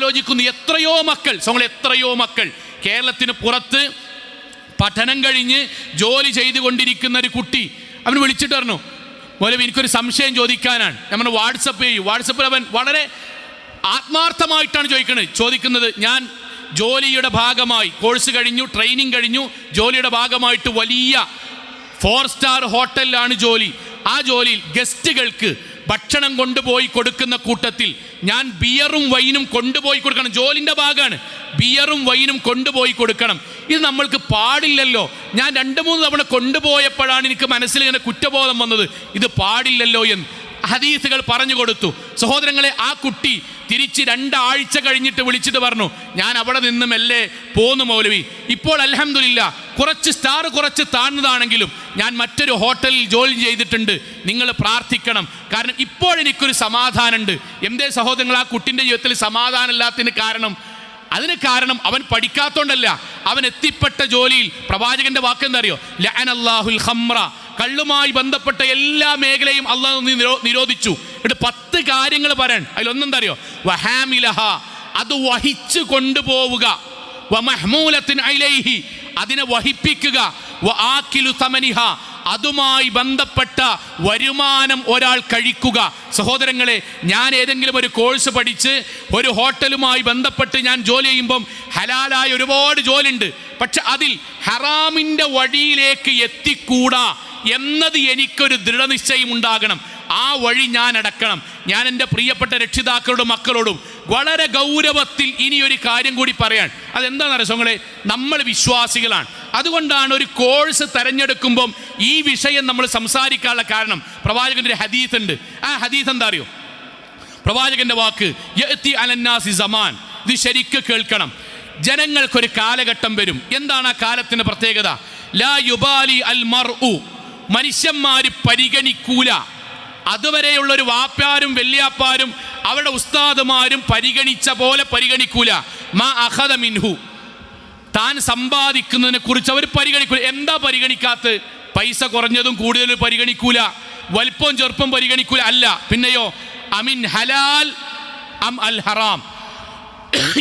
ആലോചിക്കുന്നു. എത്രയോ മക്കൾ സോങ്ങൾ എത്രയോ മക്കൾ കേരളത്തിന് പുറത്ത് പഠനം കഴിഞ്ഞ് ജോലി ചെയ്തുകൊണ്ടിരിക്കുന്ന ഒരു കുട്ടി. അവൻ വിളിച്ചിട്ട് പറഞ്ഞു മോലെ എനിക്കൊരു സംശയം ചോദിക്കാനാണ്. നമ്മൾ വാട്സപ്പ് ചെയ്യും. വാട്സപ്പിൽ അവൻ വളരെ ആത്മാർത്ഥമായിട്ടാണ് ചോദിക്കുന്നത് ചോദിക്കുന്നത് ഞാൻ ജോലിയുടെ ഭാഗമായി കോഴ്സ് കഴിഞ്ഞു ട്രെയിനിങ് കഴിഞ്ഞു ജോലിയുടെ ഭാഗമായിട്ട് വലിയ ഫോർ സ്റ്റാർ ഹോട്ടലിലാണ് ജോലി. ആ ജോലിയിൽ ഗസ്റ്റുകൾക്ക് ഭക്ഷണം കൊണ്ടുപോയി കൊടുക്കുന്ന കൂട്ടത്തിൽ ഞാൻ ബിയറും വൈനും കൊണ്ടുപോയി കൊടുക്കണം. ജോലിന്റെ ഭാഗമാണ്. ബിയറും വൈനും കൊണ്ടുപോയി കൊടുക്കണം. ഇത് നമ്മൾക്ക് പാടില്ലല്ലോ. ഞാൻ രണ്ട് മൂന്ന് തവണ കൊണ്ടുപോയപ്പോഴാണ് എനിക്ക് മനസ്സിൽ ഇങ്ങനെ കുറ്റബോധം വന്നത്. ഇത് പാടില്ലല്ലോ എന്ന്. ഹദീസുകൾ പറഞ്ഞു കൊടുത്തു. സഹോദരങ്ങളെ ആ കുട്ടി തിരിച്ച് രണ്ടാഴ്ച കഴിഞ്ഞിട്ട് വിളിച്ചിട്ട് പറഞ്ഞു ഞാൻ അവിടെ നിന്ന് മെല്ലെ പോന്നു മൗലവി. ഇപ്പോൾ അലഹമില്ല കുറച്ച് സ്റ്റാർ കുറച്ച് താഴ്ന്നതാണെങ്കിലും ഞാൻ മറ്റൊരു ഹോട്ടലിൽ ജോലി ചെയ്തിട്ടുണ്ട്. നിങ്ങൾ പ്രാർത്ഥിക്കണം. കാരണം ഇപ്പോഴെനിക്കൊരു സമാധാനമുണ്ട്. എന്തേ സഹോദരങ്ങൾ ആ കുട്ടിന്റെ ജീവിതത്തിൽ സമാധാനമില്ലാത്തതിന് കാരണം? അതിന് കാരണം അവൻ പഠിക്കാത്തോണ്ടല്ല. അവൻ എത്തിപ്പെട്ട ജോലിയിൽ പ്രവാചകന്റെ വാക്ക് എന്താ അറിയോ ലഅനല്ലാഹുൽ ഖംറ. കള്ളുമായി ബന്ധപ്പെട്ട എല്ലാ മേഖലയും അള്ളാഹു നിരോ നിരോധിച്ചു. എന്നിട്ട് പത്ത് കാര്യങ്ങൾ പറയാൻ അതിലൊന്നെന്താ അറിയോ വഹാമിലഹ. അത് വഹിച്ചു കൊണ്ടുപോവുക. അതിനെ വഹിപ്പിക്കുക. അതുമായി ബന്ധപ്പെട്ട വരുമാനം ഒരാൾ കഴിക്കുക. സഹോദരങ്ങളെ ഞാൻ ഏതെങ്കിലും ഒരു കോഴ്സ് പഠിച്ച് ഒരു ഹോട്ടലുമായി ബന്ധപ്പെട്ട് ഞാൻ ജോലി ചെയ്യുമ്പം ഹലാലായ ഒരുപാട് ജോലിയുണ്ട്. പക്ഷെ അതിൽ ഹറാമിന്റെ വഴിയിലേക്ക് എത്തിക്കൂടാ. എന്നത് എനിക്കൊരു ദൃഢനിശ്ചയം ഉണ്ടാകണം. ആ വഴി ഞാൻ അടക്കണം. ഞാൻ എന്റെ പ്രിയപ്പെട്ട രക്ഷിതാക്കളോടും മക്കളോടും വളരെ ഗൗരവത്തിൽ ഇനി ഒരു കാര്യം കൂടി പറയാൻ. അതെന്താണെന്ന് അറിയാം നമ്മൾ വിശ്വാസികളാണ്. അതുകൊണ്ടാണ് ഒരു കോഴ്സ് തെരഞ്ഞെടുക്കുമ്പം ഈ വിഷയം നമ്മൾ സംസാരിക്കാനുള്ള കാരണം. പ്രവാചകന്റെ ഹദീസ് ഉണ്ട്. ആ ഹദീസ് എന്താ അറിയോ? പ്രവാചകന്റെ വാക്ക് അലന്നാസി സമാൻ. ഇത് ശരിക്ക് കേൾക്കണം. ജനങ്ങൾക്കൊരു കാലഘട്ടം വരും. എന്താണ് ആ കാലത്തിന്റെ പ്രത്യേകത? ലാ യുബാലി അൽ മർഉ. മനുഷ്യന്മാര് പരിഗണിക്കൂല. അതുവരെയുള്ള ഒരു വാപ്പാരും വെല്ലിയാപ്പാരും അവരുടെ ഉസ്താദുമാരും പരിഗണിച്ച പോലെ പരിഗണിക്കൂല. മാ അഹദ മിൻഹു. താൻ സമ്പാദിക്കുന്നതിനെ കുറിച്ച് അവർ പരിഗണിക്കൂല. എന്താ പരിഗണിക്കാത്ത പൈസ കുറഞ്ഞതും കൂടുതലും പരിഗണിക്കൂല. വലിപ്പം ചെറുപ്പം പരിഗണിക്കൂല. അല്ല പിന്നെയോ അമിൻ ഹലാൽ അം അൽ ഹറാം.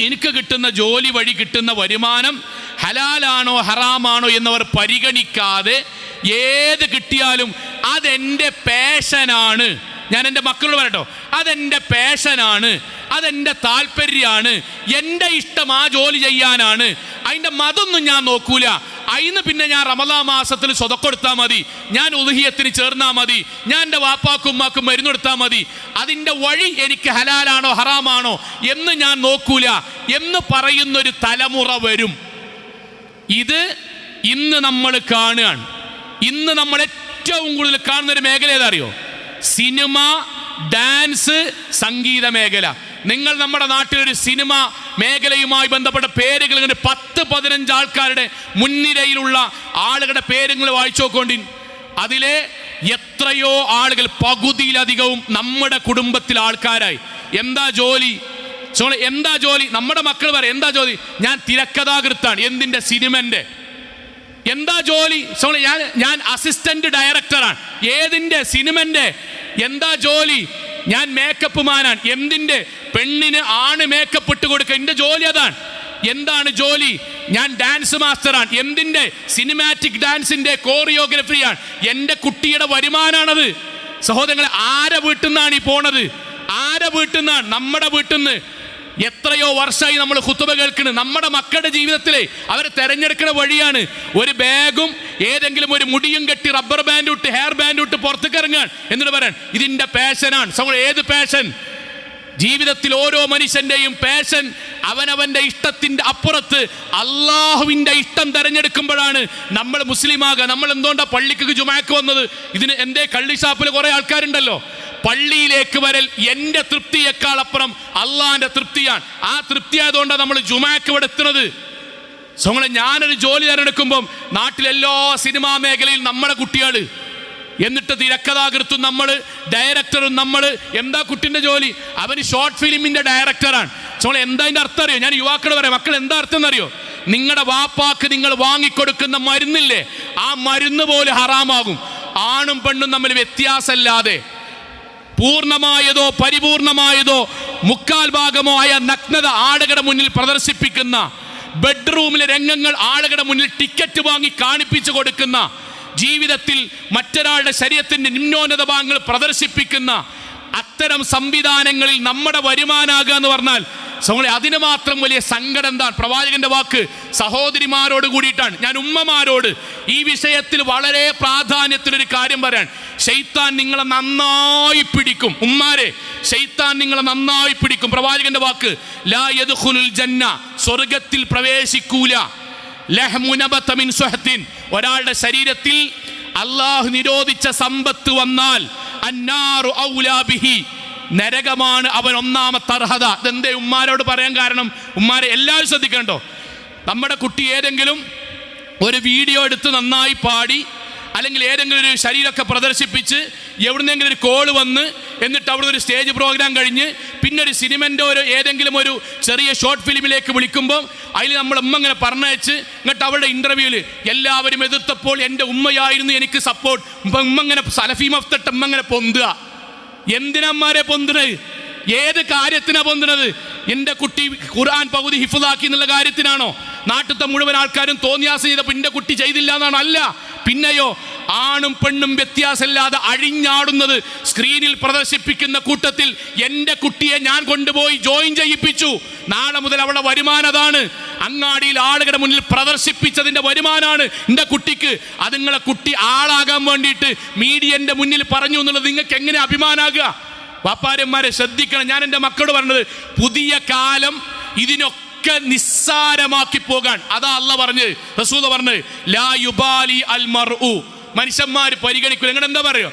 എനിക്ക് കിട്ടുന്ന ജോലി വഴി കിട്ടുന്ന വരുമാനം ഹലാലാണോ ഹറാമാണോ എന്നവർ പരിഗണിക്കാതെ ഏത് കിട്ടിയാലും അതെന്റെ പേഷനാണ് ഞാൻ എന്റെ മക്കളോട് പറയട്ടോ. അതെന്റെ പാഷനാണ് അതെന്റെ താല്പര്യമാണ്. എന്റെ ഇഷ്ടം ആ ജോലി ചെയ്യാനാണ്. അതിന്റെ മതൊന്നും ഞാൻ നോക്കൂല. അതിന് പിന്നെ ഞാൻ റമദാ മാസത്തിൽ സ്വതക്കൊടുത്താൽ മതി. ഞാൻ ഉദഹിയത്തിന് ചേർന്നാൽ മതി. ഞാൻ എന്റെ വാപ്പാക്കും ഉമ്മാക്കും മരുന്നെടുത്താൽ മതി. അതിന്റെ വഴി എനിക്ക് ഹലാലാണോ ഹറാമാണോ എന്ന് ഞാൻ നോക്കൂല. എന്ന് പറയുന്നൊരു തലമുറ വരും. ഇത് ഇന്ന് നമ്മൾ കാണുകയാണ്. ഇന്ന് നമ്മൾ ഏറ്റവും കൂടുതൽ കാണുന്ന ഒരു മേഖല ഏതാറിയോ? സിനിമ ഡാൻസ് സംഗീത മേഖല. നിങ്ങൾ നമ്മുടെ നാട്ടിലൊരു സിനിമ മേഖലയുമായി ബന്ധപ്പെട്ട പേരുകൾ ഇങ്ങനെ പത്ത് പതിനഞ്ച് ആൾക്കാരുടെ മുൻനിരയിലുള്ള ആളുകളുടെ പേരുകൾ വായിച്ചു നോക്കൊണ്ടി. അതിലെ എത്രയോ ആളുകൾ പകുതിയിലധികവും നമ്മുടെ കുടുംബത്തിലെ ആൾക്കാരായി. എന്താ ജോലി? എന്താ ജോലി? നമ്മുടെ മക്കൾ പറയും എന്താ ജോലി? ഞാൻ തിരക്കഥാകൃത്താണ് എന്തിന്റെ സിനിമന്റെ? എന്താ ജോലി? സോണി ഞാൻ ഞാൻ അസിസ്റ്റന്റ് ഡയറക്ടറാണ് ഏതിന്റെ സിനിമന്റെ എന്താ ജോലി? ഞാൻ മേക്കപ്പ് മാനാണ്. എന്തിന്റെ പെണ്ണിന് ആണ് മേക്കപ്പ് ഇട്ട് കൊടുക്കുക. എന്റെ ജോലി അതാണ്. എന്താണ് ജോലി? ഞാൻ ഡാൻസ് മാസ്റ്ററാണ് എന്തിന്റെ സിനിമാറ്റിക് ഡാൻസിന്റെ കോറിയോഗ്രഫിയാണ് എന്റെ കുട്ടിയുടെ വരുമാനാണത്. സഹോദരങ്ങളെ ആരെ വീട്ടിൽ നിന്നാണ് ഈ പോണത്? ആരെ വീട്ടിൽ നിന്നാണ്? നമ്മുടെ വീട്ടിൽ നിന്ന്. എത്രയോ വർഷമായി നമ്മൾ കുത്തുബ കേൾക്കുന്നത് നമ്മുടെ മക്കളുടെ ജീവിതത്തിലെ അവരെ തെരഞ്ഞെടുക്കുന്ന വഴിയാണ് ഒരു ബാഗും ഏതെങ്കിലും ഒരു മുടിയും കെട്ടി റബ്ബർ ബാൻഡ് ഇട്ട് ഹെയർ ബാൻഡ് ഇട്ട് പുറത്തേക്ക് ഇറങ്ങാൻ എന്നിട്ട് പറയാൻ ഇതിന്റെ പാഷനാണ് ഏത് പാഷൻ ജീവിതത്തിൽ ഓരോ മനുഷ്യന്റെയും പാഷൻ അവനവന്റെ ഇഷ്ടത്തിന്റെ അപ്പുറത്ത് അള്ളാഹുവിന്റെ ഇഷ്ടം തെരഞ്ഞെടുക്കുമ്പോഴാണ് നമ്മൾ മുസ്ലിമാകുക. നമ്മൾ എന്തുകൊണ്ടാണ് പള്ളിക്ക് ജുമാക്ക് വന്നത്? ഇതിന് എന്തേ കള്ളിഷാപ്പിൽ കുറെ ആൾക്കാരുണ്ടല്ലോ. പള്ളിയിലേക്ക് വരൽ എന്റെ തൃപ്തിയേക്കാൾ അപ്പുറം അള്ളാഹിന്റെ തൃപ്തിയാണ്. ആ തൃപ്തി ആയതുകൊണ്ടാണ് നമ്മൾ ജുമാക്ക് ഇവിടെ എത്തുന്നത്. സോങ്ങളെ ഞാനൊരു ജോലി തിരഞ്ഞെടുക്കുമ്പം നാട്ടിലെല്ലാ സിനിമാ മേഖലയിൽ നമ്മുടെ കുട്ടികൾ എന്നിട്ട് തിരക്കഥാകൃത്തും നമ്മൾ ഡയറക്ടറും നമ്മൾ എന്താ കുട്ടിന്റെ ജോലി? അവന് ഷോർട്ട് ഫിലിമിന്റെ ഡയറക്ടറാണ്. സോളെ എന്താ അതിന്റെ അർത്ഥം അറിയോ? ഞാൻ യുവാക്കൾ പറയാം മക്കൾ എന്താ അർത്ഥം എന്നറിയോ? നിങ്ങളുടെ വാപ്പാക്ക് നിങ്ങൾ വാങ്ങിക്കൊടുക്കുന്ന മരുന്നില്ലേ? ആ മരുന്ന് പോലെ ഹറാമാകും. ആണും പെണ്ണും തമ്മിൽ വ്യത്യാസമല്ലാതെ. പൂർണമായതോ പരിപൂർണമായതോ മുക്കാൽ ഭാഗമോ ആയ നഗ്നത ആളുകളുടെ മുന്നിൽ പ്രദർശിപ്പിക്കുന്ന ബെഡ്റൂമിലെ രംഗങ്ങൾ ആളുകളുടെ മുന്നിൽ ടിക്കറ്റ് വാങ്ങി കാണിപ്പിച്ചു കൊടുക്കുന്ന ജീവിതത്തിൽ മറ്റൊരാളുടെ ശരീരത്തിന്റെ നിമ്നോന്നത ഭാഗങ്ങൾ പ്രദർശിപ്പിക്കുന്ന അത്തരം സംവിധാനങ്ങളിൽ നമ്മുടെ വരുമാനാകുക എന്ന് പറഞ്ഞാൽ സോളെ അതിന് മാത്രം വലിയ സങ്കടം എന്താണ്? പ്രവാചകന്റെ വാക്ക് സഹോദരിമാരോട് കൂടിയിട്ടാണ്. ഞാൻ ഉമ്മമാരോട് ഈ വിഷയത്തിൽ വളരെ പ്രാധാന്യത്തിലൊരു കാര്യം പറയാൻ. ഷെയ്ത്താൻ നിങ്ങളെ നന്നായി പിടിക്കും. ഉമ്മാരെ ഷെയ്ത്താൻ നിങ്ങളെ നന്നായി പിടിക്കും. പ്രവാചകന്റെ വാക്ക് ലാ യദ്ഖുലുൽ ജന്ന സ്വർഗത്തിൽ പ്രവേശിക്കൂല. ഒരാളുടെ ശരീരത്തിൽ അള്ളാഹു നിരോധിച്ച സമ്പത്ത് വന്നാൽ ഔലാബിഹി നരകമാണ് അവൻ ഒന്നാമത്തെ അർഹത. ഇതെന്തേ ഉമ്മാരോട് പറയാൻ കാരണം? ഉമ്മാരെ എല്ലാവരും ശ്രദ്ധിക്കണ്ടോ? നമ്മുടെ കുട്ടി ഏതെങ്കിലും ഒരു വീഡിയോ എടുത്ത് നന്നായി പാടി അല്ലെങ്കിൽ ഏതെങ്കിലും ഒരു ശരീരമൊക്കെ പ്രദർശിപ്പിച്ച് എവിടുന്നെങ്കിലും ഒരു കോൾ വന്ന് എന്നിട്ട് അവിടെ ഒരു സ്റ്റേജ് പ്രോഗ്രാം കഴിഞ്ഞ് പിന്നെ ഒരു സിനിമന്റെ ഒരു ഏതെങ്കിലും ഒരു ചെറിയ ഷോർട്ട് ഫിലിമിലേക്ക് വിളിക്കുമ്പോൾ അതിൽ നമ്മൾ ഉമ്മ ഇങ്ങനെ പറഞ്ഞയച്ച് എന്നിട്ട് അവളുടെ ഇന്റർവ്യൂവിൽ എല്ലാവരും എതിർത്തപ്പോൾ എന്റെ ഉമ്മയായിരുന്നു എനിക്ക് സപ്പോർട്ട് ഉമ്മ ഇങ്ങനെ സലഫി മഫ്തട്ട് ഉമ്മ ഇങ്ങനെ പൊന്തുക. എന്തിനമ്മാരെ പൊന്തുന്നത്? ഏത് കാര്യത്തിനാണ് പൊന്തുന്നത്? എന്റെ കുട്ടി ഖുർആൻ പകുതി ഹിഫുദാക്കി എന്നുള്ള കാര്യത്തിനാണോ? നാട്ടിലത്തെ മുഴുവൻ ആൾക്കാരും തോന്നിയാസം ചെയ്തപ്പോൾ എന്റെ കുട്ടി ചെയ്തില്ല എന്നാണ്? അല്ല. പിന്നെയോ ആണും പെണ്ണും വ്യത്യാസമില്ലാതെ അഴിഞ്ഞാടുന്നത് സ്ക്രീനിൽ പ്രദർശിപ്പിക്കുന്ന കൂട്ടത്തിൽ എന്റെ കുട്ടിയെ ഞാൻ കൊണ്ടുപോയി ജോയിൻ ചെയ്യിപ്പിച്ചു. നാളെ മുതൽ അവളുടെ വരുമാനതാണ് അങ്ങാടിയിൽ ആളുകളുടെ മുന്നിൽ പ്രദർശിപ്പിച്ചതിന്റെ വരുമാനമാണ് എന്റെ കുട്ടിക്ക്. അത് നിങ്ങളെ കുട്ടി ആളാകാൻ വേണ്ടിയിട്ട് മീഡിയന്റെ മുന്നിൽ പറഞ്ഞു എന്നുള്ളത് നിങ്ങൾക്ക് എങ്ങനെ അഭിമാനാകുക? വാപ്പാരന്മാരെ ശ്രദ്ധിക്കണം. ഞാൻ എന്റെ മക്കളോട് പറഞ്ഞത് പുതിയ കാലം ഇതിനൊക്കെ നിസ്സാരമാക്കി പോകാൻ. അതാ അല്ല പറഞ്ഞ് റസൂദ പറഞ്ഞ് ലാ യുബാലി അൽ മർഉ മനുഷ്യന്മാർ പരിഗണിക്കും നിങ്ങളുടെ എന്താ പറയുക?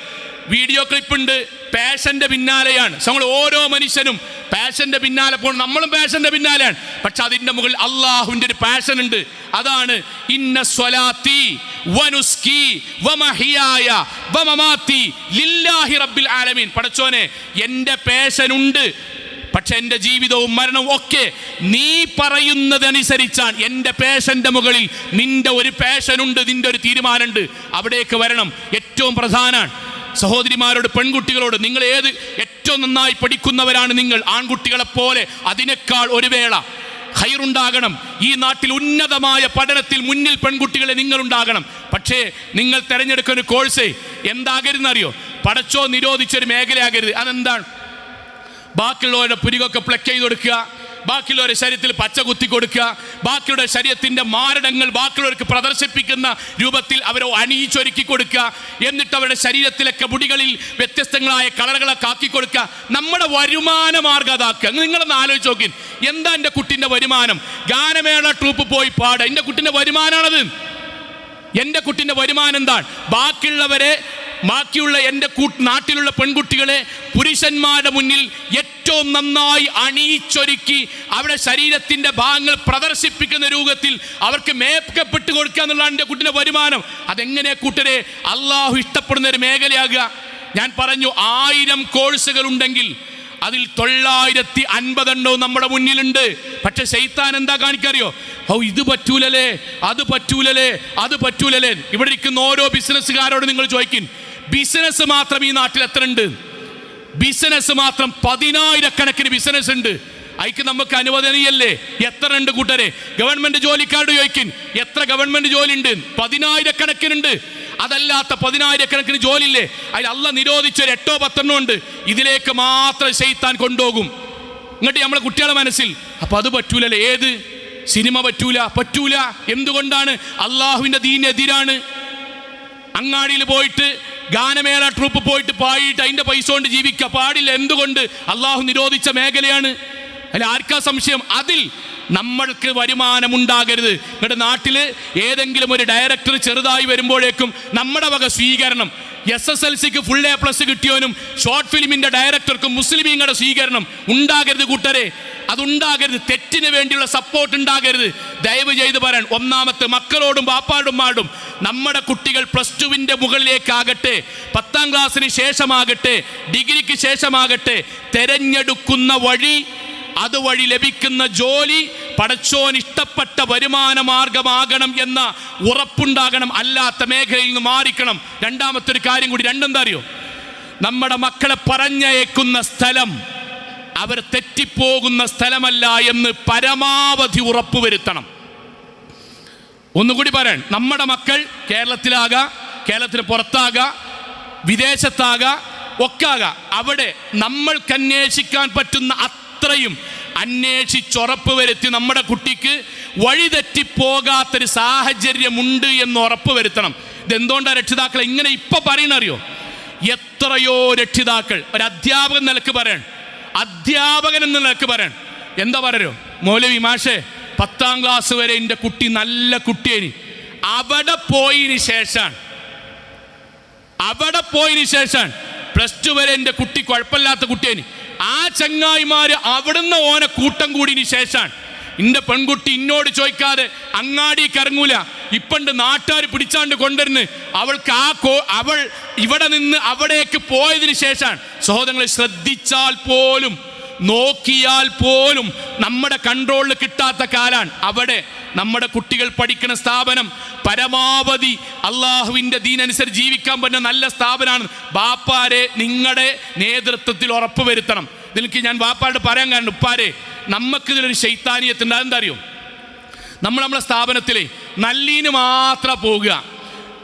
വീഡിയോ ക്ലിപ്പ് ഉണ്ട് പാഷന്റെ പിന്നാലെയാണ്. നമ്മൾ ഓരോ മനുഷ്യനും പാഷന്റെ പിന്നാലെ പോകണം നമ്മളും പാഷന്റെ പിന്നാലെയാണ്. പക്ഷെ അതിന്റെ മുകളിൽ അള്ളാഹുവിന്റെ ഒരു പാഷൻ ഉണ്ട്. അതാണ് ഇന്ന സ്വലാത്തി വനുസ്കി വമഹിയായ വമമാത്തി ലില്ലാഹി റബ്ബിൽ ആലമീൻ. പടച്ചോനെ എന്റെ പാഷൻ ഉണ്ട് പക്ഷെ എന്റെ ജീവിതവും മരണവും ഒക്കെ നീ പറയുന്നതനുസരിച്ചാണ്. എന്റെ പേഷന്റെ മുകളിൽ നിന്റെ ഒരു പേഷനുണ്ട് നിന്റെ ഒരു തീരുമാനമുണ്ട്. അവിടേക്ക് വരണം. ഏറ്റവും പ്രധാനമാണ് സഹോദരിമാരോട് പെൺകുട്ടികളോട് നിങ്ങൾ ഏത് ഏറ്റവും നന്നായി പഠിക്കുന്നവരാണ് നിങ്ങൾ? ആൺകുട്ടികളെ പോലെ അതിനേക്കാൾ ഒരു വേള. ഹൈറുണ്ടാകണം. ഈ നാട്ടിൽ ഉന്നതമായ പഠനത്തിൽ മുന്നിൽ പെൺകുട്ടികളെ നിങ്ങളുണ്ടാകണം പക്ഷേ നിങ്ങൾ തിരഞ്ഞെടുക്കുന്ന കോഴ്സ് എന്താകരുതെന്നറിയോ? പടച്ചോ നിരോധിച്ചൊരു മേഖലയാകരുത്. അതെന്താണ്? ബാക്കിയുള്ളവരുടെ പുരികൊക്കെ പ്ലക്ക് ചെയ്ത് കൊടുക്കുക. ബാക്കിയുള്ളവരുടെ ശരീരത്തിൽ പച്ച കുത്തി കൊടുക്കുക. ബാക്കിയുടെ ശരീരത്തിന്റെ മാരടങ്ങൾ ബാക്കിയുള്ളവർക്ക് പ്രദർശിപ്പിക്കുന്ന രൂപത്തിൽ അവരെ അണിയിച്ചൊരുക്കി കൊടുക്കുക. എന്നിട്ട് അവരുടെ ശരീരത്തിലൊക്കെ മുടികളിൽ വ്യത്യസ്തങ്ങളായ കളറുകളെ കാക്കി കൊടുക്കുക. നമ്മുടെ വരുമാന മാർഗം അതാക്കുക. നിങ്ങളൊന്ന് ആലോചിച്ച് നോക്കി. എന്താ എന്റെ കുട്ടിന്റെ വരുമാനം? ഗാനമേള ട്രൂപ്പ് പോയി പാടുക എന്റെ കുട്ടിന്റെ വരുമാനമാണത് എന്റെ കുട്ടിന്റെ വരുമാനം എന്താണ്? ബാക്കിയുള്ളവരെ ബാക്കിയുള്ള എന്റെ കൂട്ട് നാട്ടിലുള്ള പെൺകുട്ടികളെ പുരുഷന്മാരുടെ മുന്നിൽ ഏറ്റവും നന്നായി അണിയിച്ചൊരുക്കി അവരുടെ ശരീരത്തിന്റെ ഭാഗങ്ങൾ പ്രദർശിപ്പിക്കുന്ന രൂപത്തിൽ അവർക്ക് മേക്കപ്പെട്ട് കൊടുക്കുക എന്നുള്ളതാണ് എന്റെ കുട്ടിന്റെ വരുമാനം. അതെങ്ങനെ കൂട്ടരെ? അള്ളാഹു ഇഷ്ടപ്പെടുന്ന ഒരു മേഖലയാകുക. ഞാൻ പറഞ്ഞു ആയിരം കോഴ്സുകൾ ഉണ്ടെങ്കിൽ അതിൽ തൊള്ളായിരത്തി അൻപതെണ്ണവും നമ്മുടെ മുന്നിലുണ്ട്. പക്ഷെ ശൈത്താൻ എന്താ കാണിക്കറിയോ? ഓ ഇത് പറ്റൂലല്ലേ? അത് പറ്റൂലല്ലേ? അത് പറ്റൂലല്ലേ? ഇവിടെ ഇരിക്കുന്ന ഓരോ ബിസിനസ്സുകാരോട് നിങ്ങൾ ചോദിക്കും ബിസിനസ് മാത്രം ഈ നാട്ടിൽ എത്ര ഉണ്ട്? ബിസിനസ് മാത്രം പതിനായിരക്കണക്കിന് ബിസിനസ് ഉണ്ട്. അയക്ക് നമുക്ക് അനുവദനീയല്ലേ? എത്ര ഉണ്ട് കൂട്ടരെ? ഗവൺമെന്റ് ജോലിക്കാരുടെ ചോദിക്കും എത്ര ഗവൺമെന്റ് ജോലി ഉണ്ട് പതിനായിരക്കണക്കിനുണ്ട്. അതല്ലാത്ത പതിനായിരക്കണക്കിന് ജോലിയില്ലേ? അതിൽ അല്ല നിരോധിച്ച ഒരു എട്ടോ പത്തെണ്ണോ ഉണ്ട്. ഇതിലേക്ക് മാത്രം ചെയ്ത്താൻ കൊണ്ടുപോകും. എന്നിട്ട് നമ്മളെ കുട്ടികളുടെ മനസ്സിൽ അപ്പൊ അത് പറ്റൂലല്ലേ? ഏത്? സിനിമ പറ്റൂല? പറ്റൂല? എന്തുകൊണ്ടാണ്? അള്ളാഹുവിന്റെ ദീനെതിരാണ് അങ്ങാടിയിൽ പോയിട്ട് ഗാനമേള ട്രൂപ്പ് പോയിട്ട് പാടിയിട്ട് അതിന്റെ പൈസ കൊണ്ട് ജീവിക്കുക. പാടില്ല എന്തുകൊണ്ട്? അള്ളാഹു നിരോധിച്ച മേഖലയാണ്. അല്ല ആർക്കാ സംശയം? അതിൽ നമ്മൾക്ക് വരുമാനം ഉണ്ടാകരുത്. നിങ്ങളുടെ നാട്ടിൽ ഏതെങ്കിലും ഒരു ഡയറക്ടർ ചെറുതായി വരുമ്പോഴേക്കും നമ്മുടെ വക സ്വീകരണം. എസ് എസ് എൽ സിക്ക് ഫുൾ എ പ്ലസ് കിട്ടിയവനും ഷോർട്ട് ഫിലിമിന്റെ ഡയറക്ടർക്കും മുസ്ലിമീങ്ങളുടെ സ്വീകരണം ഉണ്ടാകരുത് കൂട്ടരെ. അതുണ്ടാകരുത്. തെറ്റിന് വേണ്ടിയുള്ള സപ്പോർട്ട് ഉണ്ടാകരുത്. ദയവ് ചെയ്ത് പറയാൻ ഒന്നാമത്തെ മക്കളോടും പാപ്പാടും മാടും നമ്മുടെ കുട്ടികൾ പ്ലസ് ടുവിന്റെ മുകളിലേക്കാകട്ടെ പത്താം ക്ലാസ്സിന് ശേഷമാകട്ടെ ഡിഗ്രിക്ക് ശേഷമാകട്ടെ തെരഞ്ഞെടുക്കുന്ന വഴി അതുവഴി ലഭിക്കുന്ന ജോലി പടച്ചോൻ ഇഷ്ടപ്പെട്ട വരുമാന മാർഗമാകണം എന്ന ഉറപ്പുണ്ടാകണം. അല്ലാത്ത മേഖലയിൽ നിന്ന് മാറിക്കണം. രണ്ടാമത്തെ ഒരു കാര്യം കൂടി രണ്ടെന്താ അറിയോ? നമ്മുടെ മക്കളെ പറഞ്ഞയക്കുന്ന സ്ഥലം അവർ തെറ്റിപ്പോകുന്ന സ്ഥലമല്ല എന്ന് പരമാവധി ഉറപ്പുവരുത്തണം. ഒന്നുകൂടി പറയാൻ നമ്മുടെ മക്കൾ കേരളത്തിലാകാം കേരളത്തിന് പുറത്താകാം വിദേശത്താകാം ഒക്കാകാം. അവിടെ നമ്മൾക്ക് അന്വേഷിക്കാൻ പറ്റുന്ന അത്രയും അന്വേഷിച്ചുറപ്പ് വരുത്തി നമ്മുടെ കുട്ടിക്ക് വഴിതെറ്റിപ്പോകാത്തൊരു സാഹചര്യമുണ്ട് എന്ന് ഉറപ്പ് വരുത്തണം. ഇതെന്തുകൊണ്ടാണ് രക്ഷിതാക്കൾ ഇങ്ങനെ ഇപ്പം പറയണറിയോ? എത്രയോ രക്ഷിതാക്കൾ ഒരു അധ്യാപകൻ നിലയ്ക്ക് പറയണം. അധ്യാപകൻ എന്ന നിലയ്ക്ക് പറയണം. എന്താ പറയോ? മൗലവി മാഷേ പത്താം ക്ലാസ് വരെ എന്റെ കുട്ടി നല്ല കുട്ടിയേനി. അവിടെ പോയതിന് ശേഷമാണ് അവിടെ പോയതിന് ശേഷം പ്ലസ് ടു വരെ എന്റെ കുട്ടി കുഴപ്പമില്ലാത്ത കുട്ടിയേനി. ആ ചങ്ങായിമാർ അവിടുന്ന് ഓനെ കൂട്ടം കൂടിയതിന് ശേഷമാണ് എന്റെ പെൺകുട്ടി ഇന്നോട് ചോദിക്കാതെ അങ്ങാടി കറങ്ങൂല ഇപ്പണ്ട് നാട്ടുകാർ പിടിച്ചാണ്ട് കൊണ്ടുവരുന്ന്. അവൾക്ക് ആ കോ അവൾ ഇവിടെ നിന്ന് അവിടേക്ക് പോയതിന് ശേഷമാണ് സഹോദരങ്ങളെ ശ്രദ്ധിച്ചാൽ പോലും നോക്കിയാൽ പോലും നമ്മുടെ കൺട്രോളിൽ കിട്ടാത്ത കാലാണ്. അവിടെ നമ്മുടെ കുട്ടികൾ പഠിക്കുന്ന സ്ഥാപനം പരമാവധി അള്ളാഹുവിന്റെ ദീനനുസരിച്ച് ജീവിക്കാൻ പറ്റുന്ന നല്ല സ്ഥാപനമാണ്. ബാപ്പാരെ നിങ്ങളുടെ നേതൃത്വത്തിൽ ഉറപ്പ് വരുത്തണം. ഇതിലേക്ക് ഞാൻ ബാപ്പാരോട് പറയാൻ കാരണം ഉപ്പാരെ നമുക്ക് ഇതിലൊരു ശൈത്താനീയത്തിന്റെ അതെന്താ അറിയോ നമ്മൾ നമ്മുടെ സ്ഥാപനത്തിലെ നല്ലീന് മാത്രം പോകുക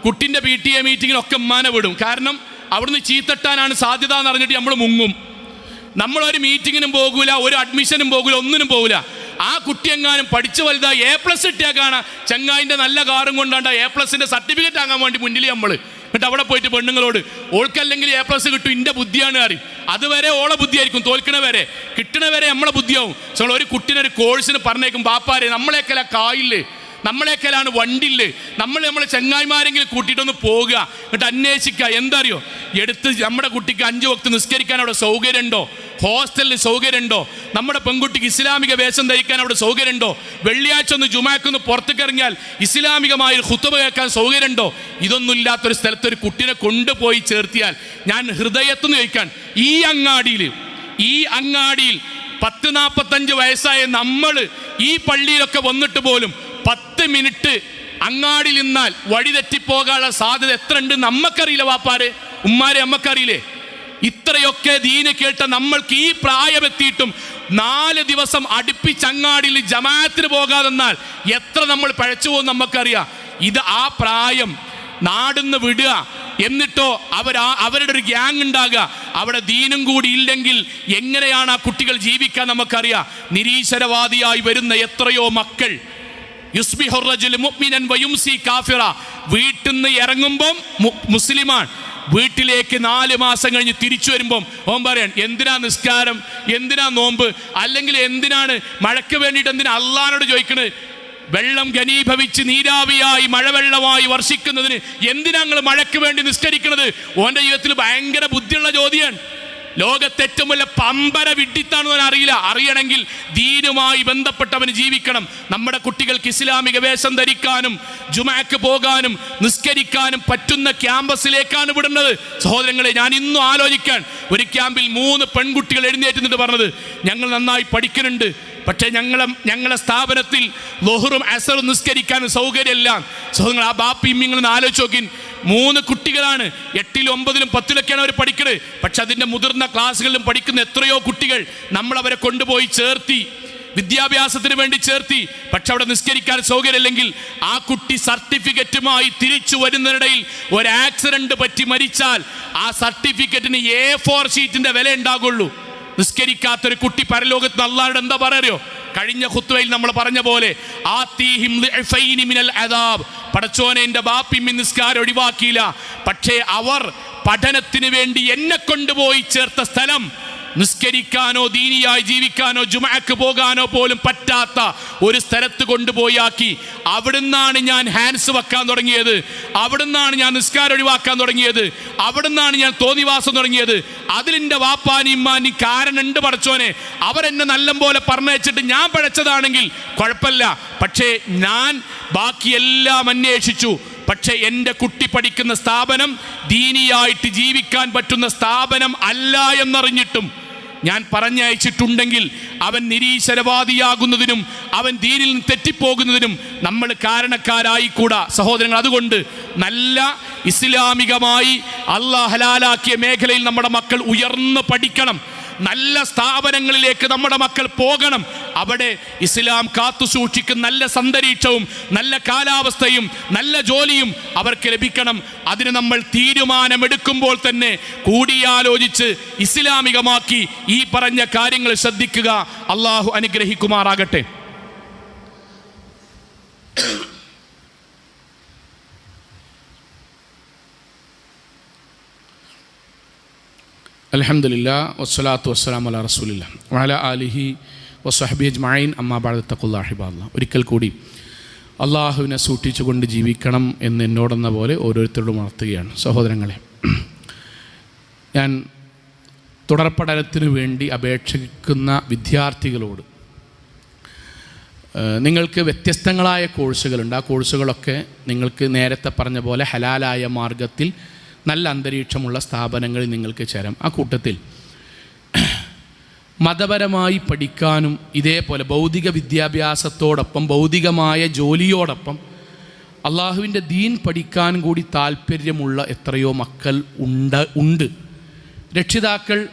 കുട്ടിന്റെ പി ടി എ മീറ്റിങ്ങിനൊക്കെ ഉമ്മാനെ വിടും. കാരണം അവിടുന്ന് ചീത്തട്ടാനാണ് സാധ്യത എന്ന് അറിഞ്ഞിട്ട് നമ്മൾ മുങ്ങും. നമ്മളൊരു മീറ്റിങ്ങിനും പോകൂല ഒരു അഡ്മിഷനും പോകൂല ഒന്നിനും പോകൂല. ആ കുട്ടി എങ്ങാനും പഠിച്ചു വലുതാ എ പ്ലസ് കിട്ടിയാക്കാണ് ചങ്ങായിന്റെ നല്ല കാറും കൊണ്ടാണ്ട എ പ്ലസിന്റെ സർട്ടിഫിക്കറ്റ് ആകാൻ വേണ്ടി മുന്നിൽ നമ്മൾ എന്നിട്ട് അവിടെ പോയിട്ട് പെണ്ണുങ്ങളോട് ഓൾക്കല്ലെങ്കിൽ എ പ്ലസ് കിട്ടും ഇന്റെ ബുദ്ധിയാണ് കാര്യം അതുവരെ ഓളെ ബുദ്ധിയായിരിക്കും തോൽക്കണ വരെ. കിട്ടണ വരെ നമ്മളെ ബുദ്ധിയാവും. ഒരു കുട്ടീനെ ഒരു കോഴ്സിന് പറഞ്ഞേക്കും ബാപ്പാരെ നമ്മളെയൊക്കെ കായില്ലേ? നമ്മളെയൊക്കെയാണ് വണ്ടില്ലേ നമ്മൾ നമ്മളെ ചങ്ങായിമാരെങ്കിലും കൂട്ടിയിട്ടൊന്ന് പോകുക. എന്നിട്ട് അന്വേഷിക്കുക. എന്താ അറിയോ എടുത്ത് നമ്മുടെ കുട്ടിക്ക് അഞ്ച് വക്ത് നിസ്കരിക്കാൻ അവിടെ സൗകര്യമുണ്ടോ? ഹോസ്റ്റലിൽ സൗകര്യമുണ്ടോ? നമ്മുടെ പെൺകുട്ടിക്ക് ഇസ്ലാമിക വേഷം ധരിക്കാൻ അവിടെ സൗകര്യമുണ്ടോ? വെള്ളിയാഴ്ച ഒന്ന് ജുമാക്കൊന്ന് പുറത്തു ഇറങ്ങിയാൽ ഇസ്ലാമികമായ ഹുത്തുബ കേൾക്കാൻ സൗകര്യമുണ്ടോ? ഇതൊന്നും ഇല്ലാത്തൊരു സ്ഥലത്ത് ഒരു കുട്ടിനെ കൊണ്ടുപോയി ചേർത്തിയാൽ ഞാൻ ഹൃദയത്തുനിന്ന് ചോദിക്കാൻ ഈ അങ്ങാടിയിൽ ഈ അങ്ങാടിയിൽ പത്ത് നാൽപ്പത്തഞ്ച് വയസ്സായ നമ്മൾ ഈ പള്ളിയിലൊക്കെ വന്നിട്ട് പോലും മിനിറ്റ് അങ്ങാടി നിന്നാൽ വഴിതെറ്റിപ്പോകാനുള്ള സാധ്യത എത്ര ഉണ്ട് നമ്മക്കറിയില്ല വാപ്പാര്. ഉമ്മാരെ അമ്മക്കറിയില്ലേ ഇത്രയൊക്കെ ദീന കേട്ട നമ്മൾക്ക് ഈ പ്രായമെത്തിയിട്ടും നാല് ദിവസം അടുപ്പിച്ച് അങ്ങാടിയിൽ ജമാഅത്തിന് പോകാതെന്നാൽ എത്ര നമ്മൾ പഴച്ചു പോകും നമുക്കറിയാം ഇത് ആ പ്രായം നാടുന്ന് വിടുക എന്നിട്ടോ അവർ അവരുടെ ഒരു ഗ്യാങ് ഉണ്ടാകുക അവിടെ ദീനും കൂടി ഇല്ലെങ്കിൽ എങ്ങനെയാണ് ആ കുട്ടികൾ ജീവിക്കാൻ നമുക്കറിയാം നിരീശ്വരവാദിയായി വരുന്ന എത്രയോ മക്കൾ വീട്ടിൽ നിന്ന് ഇറങ്ങുമ്പം മുസ്ലിമാണ്. വീട്ടിലേക്ക് നാല് മാസം കഴിഞ്ഞ് തിരിച്ചു വരുമ്പം ഓൻ പറയാൻ എന്തിനാ നിസ്കാരം? എന്തിനാ നോമ്പ്? അല്ലെങ്കിൽ എന്തിനാണ്? മഴയ്ക്ക് വേണ്ടിയിട്ട് എന്തിനാ അള്ളഹാനോട് ചോദിക്കണത് വെള്ളം ഘനീഭവിച്ച് നീരാവിയായി മഴവെള്ളമായി വർഷിക്കുന്നതിന് എന്തിനാ നിങ്ങൾ മഴയ്ക്ക് വേണ്ടി നിസ്കരിക്കുന്നത് ഓന്റെ ജീവിതത്തിൽ ഭയങ്കര ബുദ്ധിയുള്ള ചോദ്യമാണ് ലോകത്തെ ഏറ്റവും വലിയ പമ്പര വിഡിത്താണെന്ന് അവൻ അറിയില്ല. അറിയണമെങ്കിൽ ദീനുമായി ബന്ധപ്പെട്ടവന് ജീവിക്കണം. നമ്മുടെ കുട്ടികൾക്ക് ഇസ്ലാമിക വേഷം ധരിക്കാനും ജുമാക്ക് പോകാനും നിസ്കരിക്കാനും പറ്റുന്ന ക്യാമ്പസിലേക്കാണ് വിടുന്നത്. സഹോദരങ്ങളെ ഞാൻ ഇന്നും ആലോചിക്കാൻ ഒരു ക്യാമ്പിൽ മൂന്ന് പെൺകുട്ടികൾ എഴുന്നേറ്റുന്നിട്ട് പറഞ്ഞത്. ഞങ്ങൾ നന്നായി പഠിക്കുന്നുണ്ട്. പക്ഷേ ഞങ്ങളെ ഞങ്ങളെ സ്ഥാപനത്തിൽ ലൊഹറും അസറും നിസ്കരിക്കാനും സൗകര്യമില്ല. സഹോദരങ്ങൾ ആ ബാപ്പിയും നിങ്ങൾ ആലോചിച്ച് നോക്കിൻ. മൂന്ന് കുട്ടികളാണ്. എട്ടിലും ഒമ്പതിലും പത്തിലൊക്കെയാണ് അവർ പഠിക്കുന്നത് പക്ഷെ അതിന്റെ മുതിർന്ന ക്ലാസ്സുകളിലും പഠിക്കുന്ന എത്രയോ കുട്ടികൾ നമ്മൾ അവരെ കൊണ്ടുപോയി ചേർത്തി. വിദ്യാഭ്യാസത്തിന് വേണ്ടി ചേർത്തി. പക്ഷെ അവിടെ നിസ്കരിക്കാൻ സൗകര്യമില്ലെങ്കിൽ ആ കുട്ടി സർട്ടിഫിക്കറ്റുമായി തിരിച്ചു വരുന്നതിനിടയിൽ ഒരു ആക്സിഡന്റ് പറ്റി മരിച്ചാൽ ആ സർട്ടിഫിക്കറ്റിന് എ ഫോർ ഷീറ്റിന്റെ വില ഉണ്ടാകുള്ളൂ. നിസ്കരിക്കാത്തൊരു കുട്ടി പരലോകത്ത് നല്ലാരുടെ എന്താ പറയോ കഴിഞ്ഞ ഖുത്വയിൽ നമ്മൾ പറഞ്ഞ പോലെ പടച്ചോനെ എന്റെ നിസ്കാരം ഒഴിവാക്കിയില്ല. പക്ഷേ അവർ പഠനത്തിന് വേണ്ടി എന്നെ കൊണ്ടുപോയി ചേർത്ത സ്ഥലം നിസ്കരിക്കാനോ ദീനിയായി ജീവിക്കാനോ ജുമാക്ക് പോകാനോ പോലും പറ്റാത്ത ഒരു സ്ഥലത്ത് കൊണ്ടുപോയാക്കി അവിടുന്നാണ് ഞാൻ ഹാൻഡ്സ് വെക്കാൻ തുടങ്ങിയത്. അവിടുന്നാണ് ഞാൻ നിസ്കാരം ഒഴിവാക്കാൻ തുടങ്ങിയത്. അവിടുന്നാണ് ഞാൻ തോന്നിവാസം തുടങ്ങിയത്. അതിലിന്റെ വാപ്പാനി ഇമ്മാനി കാരനുണ്ട് പടച്ചോനെ. അവരെന്നെ നല്ല പോലെ പറഞ്ഞയച്ചിട്ട് ഞാൻ പഴച്ചതാണെങ്കിൽ കുഴപ്പമില്ല. പക്ഷേ ഞാൻ ബാക്കിയെല്ലാം അന്വേഷിച്ചു. പക്ഷേ എന്റെ കുട്ടി പഠിക്കുന്ന സ്ഥാപനം ദീനിയായിട്ട് ജീവിക്കാൻ പറ്റുന്ന സ്ഥാപനം അല്ല എന്നറിഞ്ഞിട്ടും ഞാൻ പറഞ്ഞയച്ചിട്ടുണ്ടെങ്കിൽ അവൻ നിരീശ്വരവാദിയാകുന്നതിനും അവൻ ദീനിൽ നിന്ന് തെറ്റിപ്പോകുന്നതിനും നമ്മൾ കാരണക്കാരായിക്കൂടാ. സഹോദരങ്ങൾ അതുകൊണ്ട് നല്ല ഇസ്ലാമികമായി അള്ളാഹ് ഹലാലാക്കിയ മേഖലയിൽ നമ്മുടെ മക്കൾ ഉയർന്ന് പഠിക്കണം. നല്ല സ്ഥാപനങ്ങളിലേക്ക് നമ്മുടെ മക്കൾ പോകണം. അവിടെ ഇസ്ലാം കാത്തു സൂക്ഷിക്കുന്ന നല്ല സന്തരീക്ഷവും നല്ല കാലാവസ്ഥയും നല്ല ജോലിയും അവർക്ക് ലഭിക്കണം. അതിന് നമ്മൾ തീരുമാനമെടുക്കുമ്പോൾ തന്നെ കൂടിയാലോചിച്ച് ഇസ്ലാമികമാക്കി ഈ പറഞ്ഞ കാര്യങ്ങൾ ശ്രദ്ധിക്കുക. അള്ളാഹു അനുഗ്രഹിക്കുമാറാകട്ടെ. അലഹമില്ല വസ്സലാത്തു വസ്സലാം അല റസൂലില്ല. വല ആലിഹി വസ്ഹബി അജ്മൈൻ അമ്മാബാദ് തക്കുല്ലാഹിബാല്ല ഒരിക്കൽ കൂടി അള്ളാഹുവിനെ സൂക്ഷിച്ചുകൊണ്ട് ജീവിക്കണം എന്ന് എന്നോടെന്ന പോലെ ഓരോരുത്തരോടും ഉണർത്തുകയാണ്. സഹോദരങ്ങളെ ഞാൻ തുടർപഠനത്തിനു വേണ്ടി അപേക്ഷിക്കുന്ന വിദ്യാർത്ഥികളോട് നിങ്ങൾക്ക് വ്യത്യസ്തങ്ങളായ കോഴ്സുകളുണ്ട്. ആ കോഴ്സുകളൊക്കെ നിങ്ങൾക്ക് നേരത്തെ പറഞ്ഞ പോലെ ഹലാലായ മാർഗത്തിൽ നല്ല അന്തരീക്ഷമുള്ള സ്ഥാപനങ്ങളിൽ നിങ്ങൾക്ക് ചേരാം. ആ കൂട്ടത്തിൽ മതപരമായി പഠിക്കാനും ഇതേപോലെ ഭൗതിക വിദ്യാഭ്യാസത്തോടൊപ്പം ഭൗതികമായ ജോലിയോടൊപ്പം അള്ളാഹുവിന്റെ ദീൻ പഠിക്കാൻ കൂടി താല്പര്യമുള്ള എത്രയോ മക്കൾ ഉണ്ട് ഉണ്ട്. രക്ഷിതാക്കൾ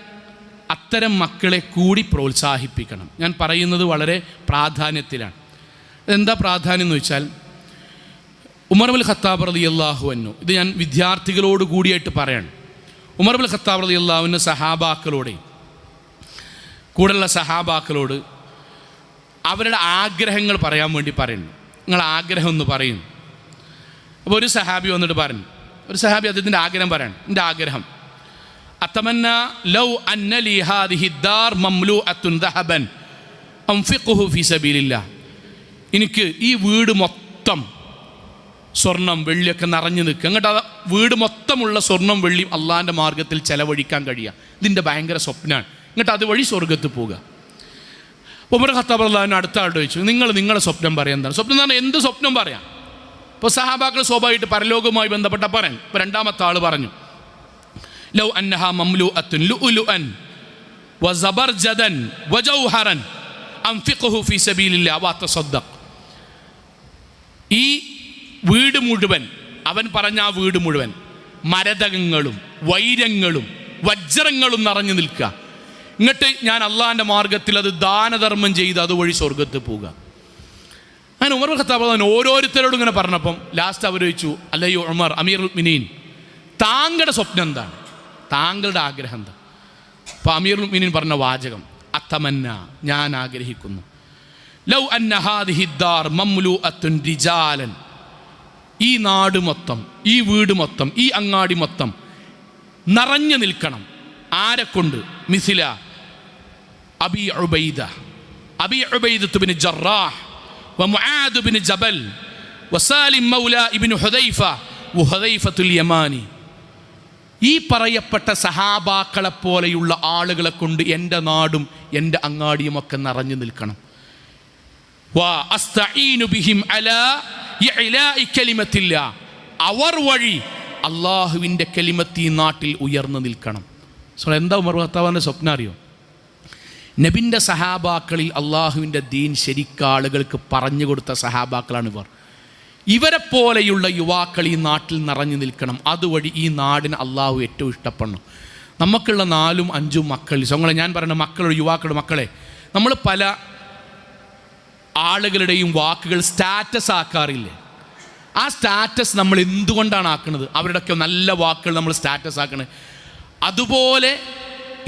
അത്തരം മക്കളെ കൂടി പ്രോത്സാഹിപ്പിക്കണം. ഞാൻ പറയുന്നത് വളരെ പ്രാധാന്യത്തിലാണ്. എന്താ പ്രാധാന്യം എന്ന് വെച്ചാൽ ഉമർബുൽ ഖത്താബ് റലി അള്ളാഹു അന്നു ഇത് ഞാൻ വിദ്യാർത്ഥികളോട് കൂടിയായിട്ട് പറയണം. ഉമർബുൽ ഖത്താബ് റലി അള്ളാഹുവിന് സഹാബാക്കളോടെ കൂടെയുള്ള സഹാബാക്കളോട് അവരുടെ ആഗ്രഹങ്ങൾ പറയാൻ വേണ്ടി പറയുന്നു നിങ്ങൾ ആഗ്രഹം എന്ന് പറയും. അപ്പോൾ ഒരു സഹാബി വന്നിട്ട് പറഞ്ഞു ഒരു സഹാബി അദ്ദേഹത്തിന്റെ ആഗ്രഹം പറയണം. എന്റെ ആഗ്രഹം അത്തമന്ന ലൗ അന്ന ലി ഹാദിഹി ദാർ മംലു അംഫിഖുഹു ഫി സബീലില്ല. എനിക്ക് ഈ വീട് മൊത്തം സ്വർണം വെള്ളിയൊക്കെ നിറഞ്ഞു നിൽക്കുക. എന്നിട്ട് ആ വീട് മൊത്തമുള്ള സ്വർണം വെള്ളിയും അള്ളാന്റെ മാർഗത്തിൽ ചെലവഴിക്കാൻ കഴിയുക. ഇതിന്റെ ഭയങ്കര സ്വപ്നമാണ് എന്നിട്ട് അതുവഴി സ്വർഗത്ത് പോവുക. ഉമർ ഖത്താബ് അള്ളാഹിന് അടുത്ത ആളോട് ചോദിച്ചു നിങ്ങൾ നിങ്ങളുടെ സ്വപ്നം പറയാൻ എന്താണ്? സ്വപ്നം എന്ന് പറഞ്ഞാൽ എന്ത് സ്വപ്നം പറയാം? ഇപ്പോൾ സഹാബാക്കൾ സ്വാഭാവികമായിട്ട് പരലോകവുമായി ബന്ധപ്പെട്ട പറയാൻ ഇപ്പോൾ രണ്ടാമത്തെ ആൾ പറഞ്ഞു ലൗ അന്നഹ മംലു അത്തുൻ ലുഅൻ വസബർജദൻ വജൗഹറൻ അംഫിഖുഹു സബീലില്ല സബീലില്ലാ വതസദ്ദഖ് ഈ വീട് മുഴുവൻ അവൻ പറഞ്ഞ ആ വീട് മുഴുവൻ മരതകങ്ങളും വൈരങ്ങളും വജ്രങ്ങളും നിറഞ്ഞു നിൽക്കുക. എന്നിട്ട് ഞാൻ അള്ളാഹിന്റെ മാർഗത്തിൽ അത് ദാനധർമ്മം ചെയ്ത് അതുവഴി സ്വർഗത്ത് പോവുക. അങ്ങനെ ഉമർ ഖത്താബ് ഓരോരുത്തരോടും ഇങ്ങനെ പറഞ്ഞപ്പം ലാസ്റ്റ് അവർ ചോദിച്ചു അല്ലയോ ഉമർ അമീർ മിനീൻ താങ്കളുടെ സ്വപ്നം എന്താണ്? താങ്കളുടെ ആഗ്രഹം എന്താ? അപ്പോൾ അമീർ മിനീൻ പറഞ്ഞ വാചകം അത്തമന്ന ഞാൻ ആഗ്രഹിക്കുന്നു. ലൗ അന്നഹാദ് ഹാദിഹി ദാർ മംലു അത്തുൻ റിജാലൻ. ഈ നാട് മൊത്തം ഈ വീട് മൊത്തം ഈ അങ്ങാടി മൊത്തം നിറഞ്ഞു നിൽക്കണം. ആരെക്കൊണ്ട് മിസില അബി ഉബൈദ. അബി ഉബൈദത്തുബിന് ജറാഹ് വമുആദുബിന് ജബൽ വസാലിം മൗല ഇബിന് ഹുദൈഫ ഹുദൈഫത്തുൽ യമാനി. ഈ പറയപ്പെട്ട സഹാബാക്കളെ പോലെയുള്ള ആളുകളെ കൊണ്ട് എന്റെ നാടും എന്റെ അങ്ങാടിയും ഒക്കെ നിറഞ്ഞു നിൽക്കണം. വാ അസ്തഈനു ബിഹിം അലാ ഇഅ്ലാഇ കലിമത്തില്ലാ. അവർ വഴി അള്ളാഹുവിന്റെ കലിമത്ത് ഈ നാട്ടിൽ ഉയർന്നു നിൽക്കണം. സോ എന്താ ഉമർ ഭർത്താവിന്റെ സ്വപ്നം അറിയോ? നബിന്റെ സഹാബാക്കളിൽ അള്ളാഹുവിന്റെ ദീൻ ശരിക്കാളുകൾക്ക് പറഞ്ഞു കൊടുത്ത സഹാബാക്കളാണ് ഇവർ. ഇവരെ പോലെയുള്ള യുവാക്കൾ ഈ നാട്ടിൽ നിറഞ്ഞു നിൽക്കണം. അതുവഴി ഈ നാടിന് അള്ളാഹു ഏറ്റവും ഇഷ്ടപ്പെടണം നമുക്കുള്ള നാലും അഞ്ചും മക്കൾ. സോങ്ങളെ ഞാൻ പറയുന്ന മക്കളുടെ യുവാക്കളുടെ മക്കളെ നമ്മൾ പല ആളുകളുടെയും വാക്കുകൾ സ്റ്റാറ്റസ് ആക്കാറില്ലേ? ആ സ്റ്റാറ്റസ് നമ്മൾ എന്തുകൊണ്ടാണ് ആക്കുന്നത്? അവരുടെയൊക്കെ നല്ല വാക്കുകൾ നമ്മൾ സ്റ്റാറ്റസ് ആക്കണത് അതുപോലെ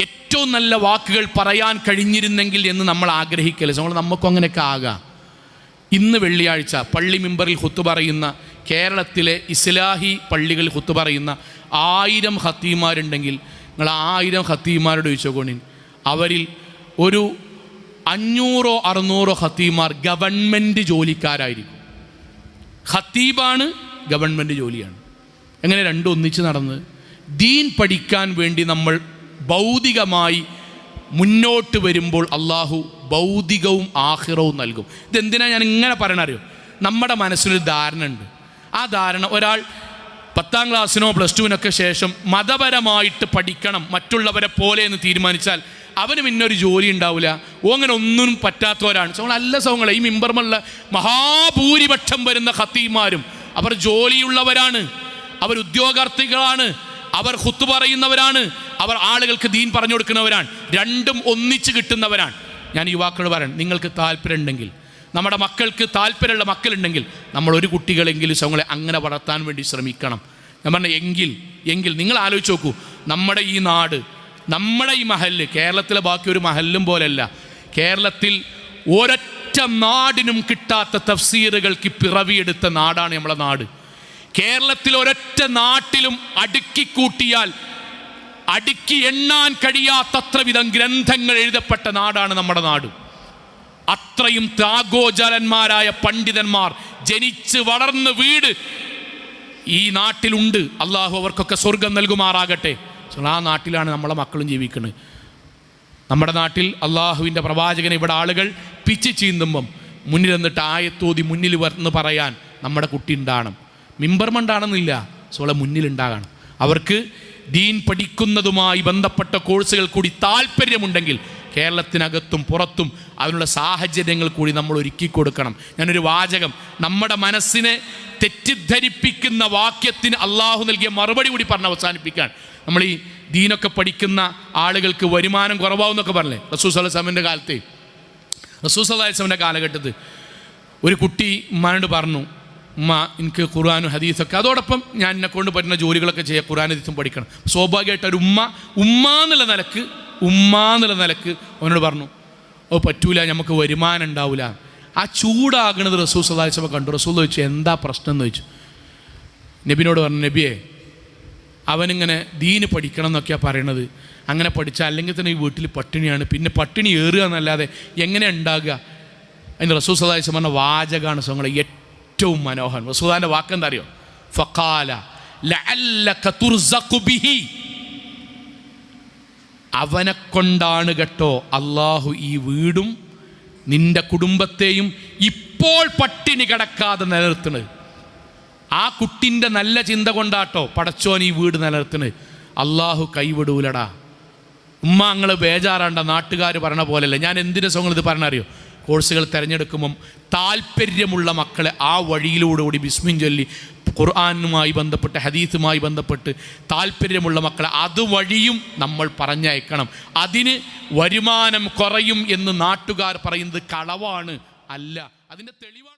ഏറ്റവും നല്ല വാക്കുകൾ പറയാൻ കഴിഞ്ഞിരുന്നെങ്കിൽ എന്ന് നമ്മൾ ആഗ്രഹിക്കല്ലേ? നമ്മൾ നമുക്കും അങ്ങനെയൊക്കെ ആകാം. ഇന്ന് വെള്ളിയാഴ്ച പള്ളി മെമ്പറിൽ ഹുത്തു പറയുന്ന കേരളത്തിലെ ഇസ്ലാഹി പള്ളികളിൽ ഹുത്തു പറയുന്ന ആയിരം ഹത്തീമാരുണ്ടെങ്കിൽ നിങ്ങൾ ആയിരം ഹത്തീമാരോട് ചോദിച്ചോക്കോണിൻ. അവരിൽ ഒരു അഞ്ഞൂറോ അറുന്നൂറോ ഹത്തീമാർ ഗവൺമെന്റ് ജോലിക്കാരായിരിക്കും. ഖത്തീബാണ് ഗവൺമെന്റ് ജോലിയാണ്. എങ്ങനെ രണ്ടും ഒന്നിച്ച് നടന്ന് ദീൻ പഠിക്കാൻ വേണ്ടി നമ്മൾ ഭൗതികമായി മുന്നോട്ട് വരുമ്പോൾ അള്ളാഹു ഭൗതികവും ആഹിറവും നൽകും. ഇതെന്തിനാ ഞാൻ ഇങ്ങനെ പറയണറിയോ നമ്മുടെ മനസ്സിലൊരു ധാരണ ഉണ്ട് ആ ധാരണ ഒരാൾ പത്താം ക്ലാസ്സിനോ പ്ലസ് ടുവിനൊക്കെ ശേഷം മതപരമായിട്ട് പഠിക്കണം മറ്റുള്ളവരെ പോലെ എന്ന് തീരുമാനിച്ചാൽ അവന് പിന്നെ ഒരു ജോലി ഉണ്ടാവില്ല ഓ അങ്ങനെ ഒന്നും പറ്റാത്തവരാണ്. സോങ്ങൾ അല്ല സോങ്ങളെ ഈ മിമ്പർമുള്ള മഹാഭൂരിപക്ഷം വരുന്ന ഖത്തീമാരും അവർ ജോലിയുള്ളവരാണ്. അവർ ഉദ്യോഗാർത്ഥികളാണ്. അവർ ഹുത്തു പറയുന്നവരാണ്. അവർ ആളുകൾക്ക് ദീൻ പറഞ്ഞു കൊടുക്കുന്നവരാണ്. രണ്ടും ഒന്നിച്ച് കിട്ടുന്നവരാണ്. ഞാൻ യുവാക്കളോട് പറയണം നിങ്ങൾക്ക് താല്പര്യമുണ്ടെങ്കിൽ നമ്മുടെ മക്കൾക്ക് താല്പര്യമുള്ള മക്കളുണ്ടെങ്കിൽ നമ്മൾ ഒരു കുട്ടികളെങ്കിലും സോങ്ങളെ അങ്ങനെ വളർത്താൻ വേണ്ടി ശ്രമിക്കണം. ഞാൻ പറഞ്ഞ എങ്കിൽ എങ്കിൽ നിങ്ങൾ ആലോചിച്ച് നോക്കൂ നമ്മുടെ ഈ നാട് നമ്മുടെ ഈ മഹല്ല് കേരളത്തിലെ ബാക്കി ഒരു മഹല്ലും പോലെയല്ല കേരളത്തിൽ ഒരൊറ്റ നാടിനും കിട്ടാത്ത തഫ്സീറുകൾക്ക് പിറവിയെടുത്ത നാടാണ് നമ്മളെ നാട്. കേരളത്തിൽ ഒരൊറ്റ നാട്ടിലും അടുക്കിക്കൂട്ടിയാൽ അടുക്കി എണ്ണാൻ കഴിയാത്തത്ര വിധം ഗ്രന്ഥങ്ങൾ എഴുതപ്പെട്ട നാടാണ് നമ്മുടെ നാട്. അത്രയും താഗോചരന്മാരായ പണ്ഡിതന്മാർ ജനിച്ച് വളർന്ന് വീട് ഈ നാട്ടിലുണ്ട്. അള്ളാഹു അവർക്കൊക്കെ സ്വർഗം നൽകുമാറാകട്ടെ. ആ നാട്ടിലാണ് നമ്മളെ മക്കളും ജീവിക്കുന്നത്. നമ്മുടെ നാട്ടിൽ അള്ളാഹുവിന്റെ പ്രവാചകനെ ഇവിടെ ആളുകൾ പിച്ച് ചീന്തുമ്പം മുന്നിൽ നിന്നിട്ട് ആയത്തോതി മുന്നിൽ വന്ന് പറയാൻ നമ്മുടെ കുട്ടി ഉണ്ടാകണം. മിമ്പർമണ്ടാണെന്നില്ല സോളെ മുന്നിലുണ്ടാകണം അവർക്ക് ദീൻ പഠിക്കുന്നതുമായി ബന്ധപ്പെട്ട കോഴ്സുകൾ കൂടി താല്പര്യമുണ്ടെങ്കിൽ കേരളത്തിനകത്തും പുറത്തും അതിനുള്ള സാഹചര്യങ്ങൾ കൂടി നമ്മൾ ഒരുക്കി കൊടുക്കണം. ഞാനൊരു വാചകം നമ്മുടെ മനസ്സിനെ തെറ്റിദ്ധരിപ്പിക്കുന്ന വാക്യത്തിന് അള്ളാഹു നൽകിയ മറുപടി കൂടി പറഞ്ഞ് അവസാനിപ്പിക്കാൻ. നമ്മൾ ഈ ദീനൊക്കെ പഠിക്കുന്ന ആളുകൾക്ക് വരുമാനം കുറവാകുന്നൊക്കെ പറഞ്ഞേ റസൂസ് അലൈസ്ലാമിന്റെ കാലത്തെ. റസൂസ് അലൈസ്ലാമിന്റെ കാലഘട്ടത്തിൽ ഒരു കുട്ടി ഉമ്മാനോട് പറഞ്ഞു ഉമ്മ എനിക്ക് ഖുർആാനും ഹദീസൊക്കെ അതോടൊപ്പം ഞാൻ എന്നെ കൊണ്ട് പറ്റുന്ന ജോലികളൊക്കെ ചെയ്യാം ഖുർആൻ ഹദീസും പഠിക്കണം. സ്വാഭാവികമായിട്ട് ഒരു ഉമ്മ ഉമ്മ എന്നുള്ള നിലയ്ക്ക് ഉമ്മ എന്നുള്ള നിലയ്ക്ക് അവനോട് പറഞ്ഞു ഓ പറ്റൂല നമുക്ക് വരുമാനം ഉണ്ടാവില്ല ആ ചൂടാകണത് റസൂൽ സദാശമ കണ്ടു. റസൂൽ ചോദിച്ചു എന്താ പ്രശ്നം? എന്ന് ചോദിച്ചു. നബിനോട് പറഞ്ഞു നബിയെ അവനിങ്ങനെ ദീന് പഠിക്കണം എന്നൊക്കെയാണ് പറയണത്. അങ്ങനെ പഠിച്ചാൽ അല്ലെങ്കിൽ തന്നെ ഈ വീട്ടിൽ പട്ടിണിയാണ്. പിന്നെ പട്ടിണി ഏറുക എന്നല്ലാതെ എങ്ങനെ ഉണ്ടാകുക? അതിന് റസൂൽ സദാശം പറഞ്ഞ വാചകമാണ് സ്വങ്ങളെ ഏറ്റവും മനോഹരം. റസൂദാന്റെ വാക്കെന്താ അറിയോ? ഫക്കാല ലഅല്ലക തുർസഖു ബിഹി. അവനെ കൊണ്ടാണ് കേട്ടോ അള്ളാഹു ഈ വീടും നിന്റെ കുടുംബത്തെയും ഇപ്പോൾ പട്ടിണി കിടക്കാതെ നിലനിർത്തുന്നത്. ആ കുട്ടിന്റെ നല്ല ചിന്ത കൊണ്ടാട്ടോ പടച്ചോൻ ഈ വീട് നിലനിർത്തുന്നത്. അള്ളാഹു കൈവിടൂലടാ. ഉമ്മ അങ്ങൾ ബേജാറാണ്ട. നാട്ടുകാർ പറഞ്ഞ പോലെയല്ല. ഞാൻ എന്തിനു സോങ്ങൾ ഇത് പറഞ്ഞറിയോ? കോഴ്സുകൾ തിരഞ്ഞെടുക്കുമ്പം താല്പര്യമുള്ള മക്കളെ ആ വഴിയിലൂടെ കൂടി ബിസ്മിൻ ചൊല്ലി ഖുർആാനുമായി ബന്ധപ്പെട്ട് ഹദീസുമായി ബന്ധപ്പെട്ട് താല്പര്യമുള്ള മക്കളെ അതുവഴിയും നമ്മൾ പറഞ്ഞയക്കണം. അതിന് വരുമാനം കുറയും എന്ന് നാട്ടുകാർ പറയുന്നത് കളവാണ്. അല്ല അതിന്റെ തെളിവാണ്.